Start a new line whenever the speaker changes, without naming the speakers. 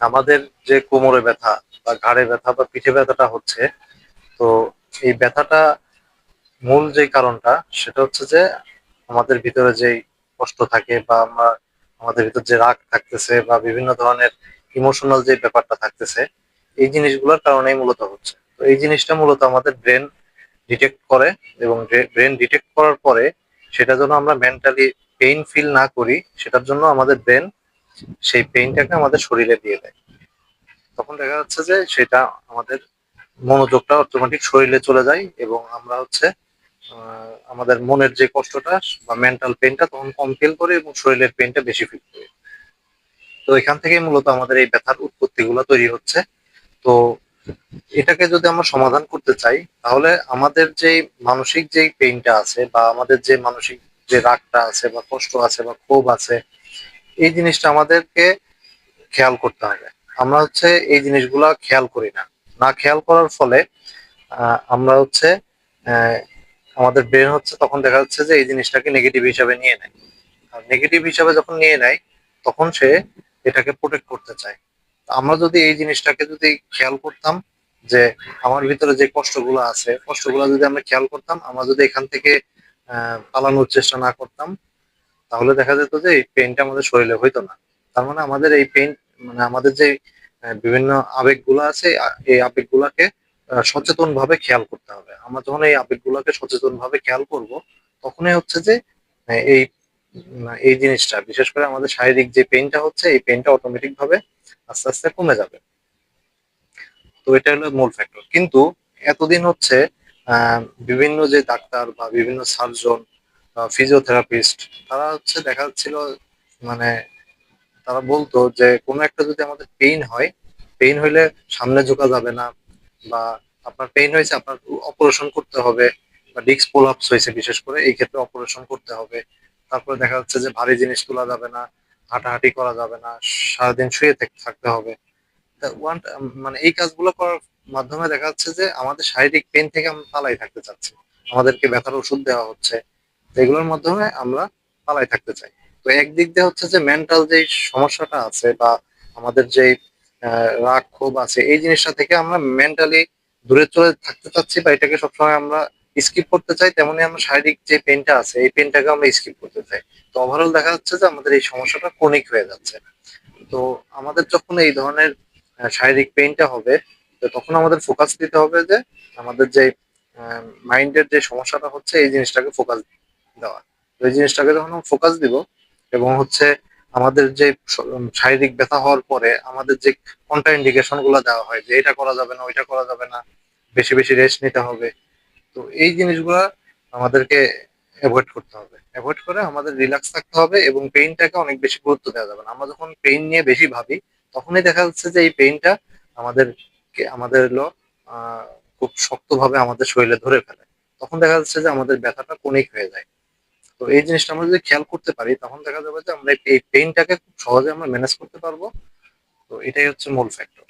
আমাদের যে কোমরে ব্যথা বা ঘাড়ে ব্যথা বা পিঠে ব্যথাটা হচ্ছে, তো এই ব্যথাটা মূল যে কারণটা, সেটা হচ্ছে যে আমাদের ভিতরে যে কষ্ট থাকে বা আমরা আমাদের ভিতর যে রাগ থাকতেছে বা বিভিন্ন ধরনের ইমোশনাল যে ব্যাপারটা থাকতেছে, এই জিনিসগুলোর কারণেই মূলত হচ্ছে। তো এই জিনিসটা মূলত আমাদের ব্রেন ডিটেক্ট করে এবং ব্রেন ডিটেক্ট করার পরে সেটা যেন আমরা মেন্টালি পেইন ফিল না করি, সেটার জন্য আমাদের ব্রেন সেই পেইনটাকে আমাদের শরীরে দিয়ে দেয়। তখন দেখা যাচ্ছে যে সেটা আমাদের মনোযোগটা অটোমেটিক শরীরে চলে যায় এবং আমরা হচ্ছে আমাদের মনের যে কষ্টটা বা মেন্টাল পেইনটা তখন কম ফিল করি এবং শরীরের পেইনটা বেশি ফিল করে। তো এখান থেকেই মূলত আমাদের এই ব্যথার উৎপত্তিগুলো তৈরি হচ্ছে। তো এটাকে যদি আমরা সমাধান করতে চাই, তাহলে আমাদের যে মানসিক যে পেইনটা আছে বা আমাদের যে মানসিক যে রাগটা আছে বা কষ্ট আছে বা ক্ষোভ আছে এই জিনিসটা আমাদেরকে খেয়াল করতে হবে। আমরা হচ্ছে এই জিনিসগুলা খেয়াল করি না। না খেয়াল করার ফলে আমরা হচ্ছে আমাদের ব্রেন হচ্ছে তখন দেখা যাচ্ছে যে এই জিনিসটাকে নেগেটিভ হিসাবে নিয়ে নেয়। আর নেগেটিভ হিসাবে যখন নিয়ে নেয়, তখন সে এটাকে প্রোটেক্ট করতে চায়। আমরা যদি এই জিনিসটাকে যদি খেয়াল করতাম যে আমার ভিতরে যে কষ্টগুলো আছে, কষ্টগুলো যদি আমরা খেয়াল করতাম, আমরা যদি এখান থেকে পালানোর চেষ্টা না করতাম তাহলে দেখা যেত যে এই পেইনটা আমাদের শরীরে হইতো না। তার মানে আমাদের এই পেইন মানে আমাদের যে বিভিন্ন আবেগগুলো আছে এই আবেগগুলোকে সচেতন ভাবে খেয়াল করতে হবে। আমরা যখন এই আবেগগুলোকে সচেতন ভাবে খেয়াল করব, তখনই হচ্ছে যে এই এই জিনিসটা, বিশেষ করে আমাদের শারীরিক যে পেইনটা হচ্ছে, এই পেইনটা অটোমেটিক ভাবে আস্তে আস্তে কমে যাবে। তো এটা হলো মূল ফ্যাক্টর কিন্তু এতদিন হচ্ছে বিভিন্ন যে ডাক্তার বা বিভিন্ন সার্জন ফিজিওথেরাপিস্ট তারা হচ্ছে দেখা যাচ্ছিল মানে তারা বলতো যে কোনো একটা যদি আমাদের পেইন হয় পেইন হইলে সামনে ঝোঁকা যাবে না, বা আপনার পেইন হয়েছে, আপনার অপারেশন করতে হবে, বা ডিস্ক প্রোলাপস হয়েছে, বিশেষ করে এই ক্ষেত্রে অপারেশন করতে হবে। তারপরে দেখা যাচ্ছে যে ভারী জিনিস তোলা যাবে না, হাঁটাহাঁটি করা যাবে না, সারাদিন শুয়ে থাকতে হবে। ওয়ান মানে এই কাজগুলো করার মাধ্যমে দেখা যাচ্ছে যে আমাদের শারীরিক পেন থেকে আমরা পালাই থাকতে চাচ্ছি। আমাদেরকে ব্যথার ওষুধ দেওয়া হচ্ছে। এগুলোর মাধ্যমে আমরা পালাই থাকতে চাই। তো একদিক দিয়ে হচ্ছে যে মেন্টাল যে সমস্যাটা আছে বা আমাদের যে রাগ ক্ষোভ আছে, এই জিনিসটা থেকে আমরা মেন্টালি দূরে চলে থাকতে চাচ্ছি বা এটাকে সবসময় আমরা স্কিপ করতে চাই, তেমনি আমরা শারীরিক যে পেনটা আছে, এই পেনটাকে আমরা স্কিপ করতে চাই। তো ওভারঅল দেখা যাচ্ছে যে আমাদের এই সমস্যাটা ক্রনিক হয়ে যাচ্ছে। তো আমাদের যখন এই ধরনের শারীরিক পেনটা হবে, তো তখন আমাদের ফোকাস দিতে হবে যে আমাদের যে মাইন্ডের যে সমস্যাটা হচ্ছে, এই জিনিসটাকে ফোকাস দেওয়া। এই জিনিসটাকে যখন ফোকাস দিব এবং হচ্ছে আমাদের যে শারীরিক ব্যথা হওয়ার পরে আমাদের যে কন্ট্রা ইন্ডিকেশনগুলো দেওয়া হয় যে এটা করা যাবে না, ওইটা করা যাবে না, বেশি বেশি রেস্ট নিতে হবে। তো এই জিনিসগুলো আমাদেরকে অ্যাভয়েড করতে হবে। অ্যাভয়েড করে আমাদের রিল্যাক্স থাকতে হবে এবং পেইনটাকে অনেক বেশি গুরুত্ব দেওয়া যাবে না। আমরা যখন পেইন নিয়ে বেশি ভাবি, তখনই দেখা যাচ্ছে যে এই পেইনটা আমাদের আমাদের হলো খুব শক্তভাবে আমাদের শরীরে ধরে ফেলে। তখন দেখা যাচ্ছে যে আমাদের ব্যথাটা কনিক হয়ে যায়। তো এই জিনিসটা আমরা যদি খেয়াল করতে পারি, তখন দেখা যাবে যে আমরা এই পেইনটাকে খুব সহজে আমরা ম্যানেজ করতে পারব। তো এটাই হচ্ছে মূল ফ্যাক্টর